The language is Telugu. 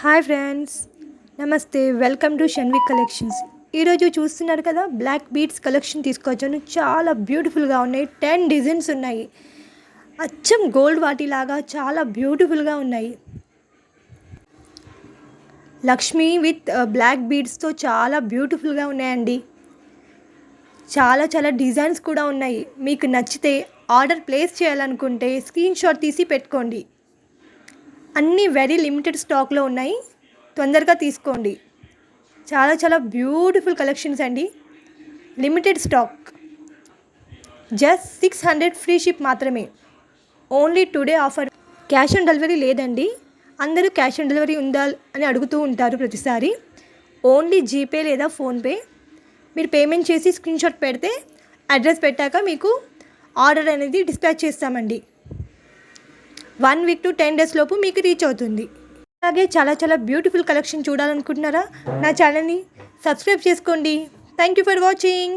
హాయ్ ఫ్రెండ్స్ నమస్తే వెల్కమ్ టు షన్విక్ కలెక్షన్స్. ఈరోజు చూస్తున్నారు కదా బ్లాక్ బీట్స్ కలెక్షన్ తీసుకొచ్చాను. చాలా బ్యూటిఫుల్గా ఉన్నాయి టెన్ డిజైన్స్ ఉన్నాయి. అచ్చం గోల్డ్ వాటిలాగా చాలా బ్యూటిఫుల్గా ఉన్నాయి. లక్ష్మి విత్ uh, బ్లాక్ బీడ్స్తో చాలా బ్యూటిఫుల్గా ఉన్నాయండి. చాలా చాలా డిజైన్స్ కూడా ఉన్నాయి. మీకు నచ్చితే ఆర్డర్ ప్లేస్ చేయాలనుకుంటే స్క్రీన్ షాట్ తీసి పెట్టుకోండి. అన్నీ వెరీ లిమిటెడ్ స్టాక్లో ఉన్నాయి. తొందరగా తీసుకోండి. చాలా చాలా బ్యూటిఫుల్ కలెక్షన్స్ అండి. Limited stock just six hundred free ship మాత్రమే. Only today offer cash on delivery లేదండి. అందరూ క్యాష్ ఆన్ డెలివరీ ఉందా అని అడుగుతూ ఉంటారు ప్రతిసారి. ఓన్లీ జీపే లేదా ఫోన్పే మీరు పేమెంట్ చేసి స్క్రీన్ షాట్ పెడితే అడ్రస్ పెట్టాక మీకు ఆర్డర్ అనేది డిస్పాచ్ చేస్తామండి. One week to ten days లోపు మీకు రీచ్ అవుతుంది. అలాగే చాలా చాలా బ్యూటిఫుల్ కలెక్షన్ చూడాలనుకుంటున్నారా? నా ఛానల్ని సబ్స్క్రైబ్ చేసుకోండి. Thank you for watching.